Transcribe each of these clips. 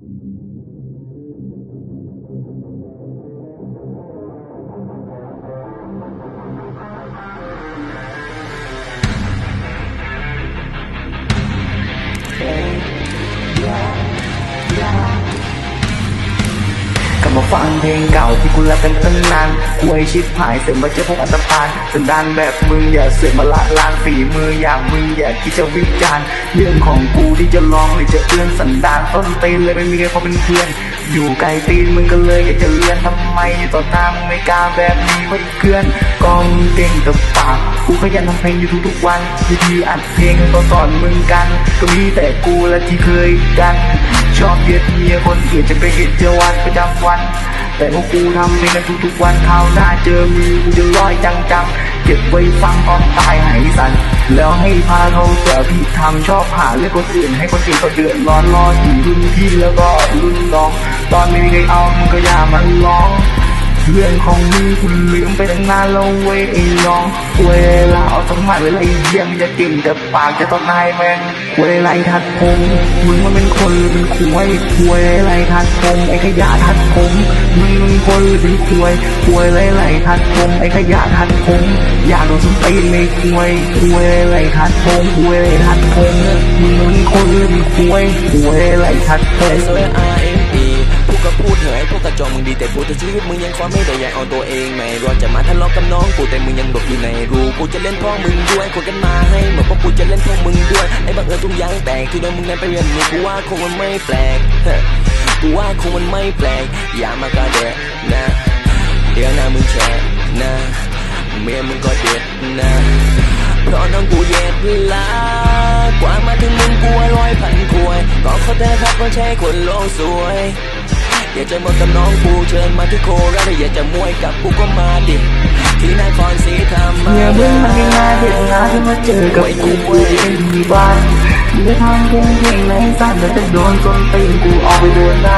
กลั มาฟังเพลงเก่าที่กูแลเป็นตั้งนานกูไอชิดหายเสือกมาเจอพวกอันตพานสันดานแบบมึงอย่าเสือกมาละลานฝีมืออย่างมึงอย่าคิดจะวิจารณ์เรื่องของกูที่จะลองหรือจะเอื้อนสันดานต้นตีนเลยไม่มีใครพอเป็นเพื่อน อยู่ไกลตีนมึงก็เลยอยากจะเลื่อนทำไมต่อหน้ามึงไม่กล้าแบบนี้ไว้เพื่อนกองเก่งกับปากกูขยันทำเพลงอยู่ทุกๆวันวิธีอัดเพลงก็สอนมึงกันก็มีแต่กูและที่เคยกัน ชอบเย็ดเมียคนอื่นจะไปนกิจวันประจำวัน แต่พวกกูทำเพลงกันทุกๆวันข้าวหน้าเจอมือกูจะร้อยจังๆ เก็บไว้ฟังออมตายหายสัน แล้วให้พาเขาเจอพี่ทำชอบหาเรื่องคนอื่นให้คนอื่นเขาเดือดร้อนรอถึงรุ่นพี่แล้วก็รุ่นน้อง ตอนไม่มีใครเอามึงก็อย่ามาร้อง เรื่องของมึงคุณลืมไปตั้งนานแล้วเว้ยไอ้น้องเวลาเอาสมัยเวลาเยี่ยมจะเก่งแต่ปากจะต้องนายแม่งเวลาทัดพงมึงมันเป็นคนหรือเป็นคุยเวลาทัดพงไอ้ขยะทัดพงมึงเป็นคนหรือเป็นคุยเวลาไอ้ทัดพงไอ้ขยะทัดพงอยากโดนส้นตีนไม่คุยเวลาทัดพงเวลาไอ้ทัดพงมึงเป็นคนหรือเป็นคุยเวลาไอ้ทัดพง จอกมึงดีแต่พูดแต่ชีวิตมึงยังความไม่ได้ยากเอาตัวเองไม่รอดจะมาทะเลาะกับน้องกูแต่มึงยังหลบอยู่ในรูกูจะเล่นพ่อมึงด้วยคนกันมาให้เหมือนพวกกูจะเล่นพ่อมึงด้วยไอ้บังเอิญทุกอย่างแตกที่โดนมึงนั้นไปเรียนรู้กูว่าคงมันไม่แปลกกูว่าคงมันไม่แปลกอย่ามากระเดะนะเดี๋ยวน้ามึงแฉะนะเมียมึงก็เด็ดนะเพราะน้องกูเย็ดลากว่ามาถึงมึงกูว่าร้อยพันควยก็เขาแต่ครับว่าใช่คนโลกสวย อยากจะมากับน้องกูเชิญมาที่โคราชถ้าอยากจะมวยกับกูก็มาดิ ที่นครศรีธรรมเมื่อราเมื่อชมันงานเด็กงานที่มาเจอกับกูเว้ยที่บ้านไม่ทำเพลงเพลงในสั้นแต่จะโดนจนตีนกูเอาไปโดนหน้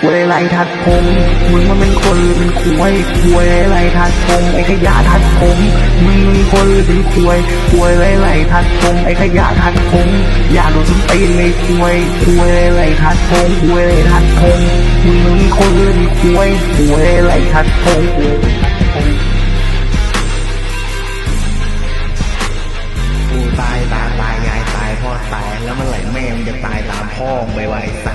ควยไรทัดผมมึงมันเป็นคนเป็นควยควยไรทัดผมไอ้ขยะทัดผมมึงเป็นคนหรือเป็นควยควยไรไรทัดผมไอ้ขยะทัดผมอย่าโดนสตีนไอ้ควยควยไรไรทัดผมควยไรทัดผมมึงเป็นคนหรือเป็นควยควยไรทัดผมตายตายตายยายตายพ่อตายแล้วมื่ไหร่แม่มันจะตายตามพ่อไปไว้สั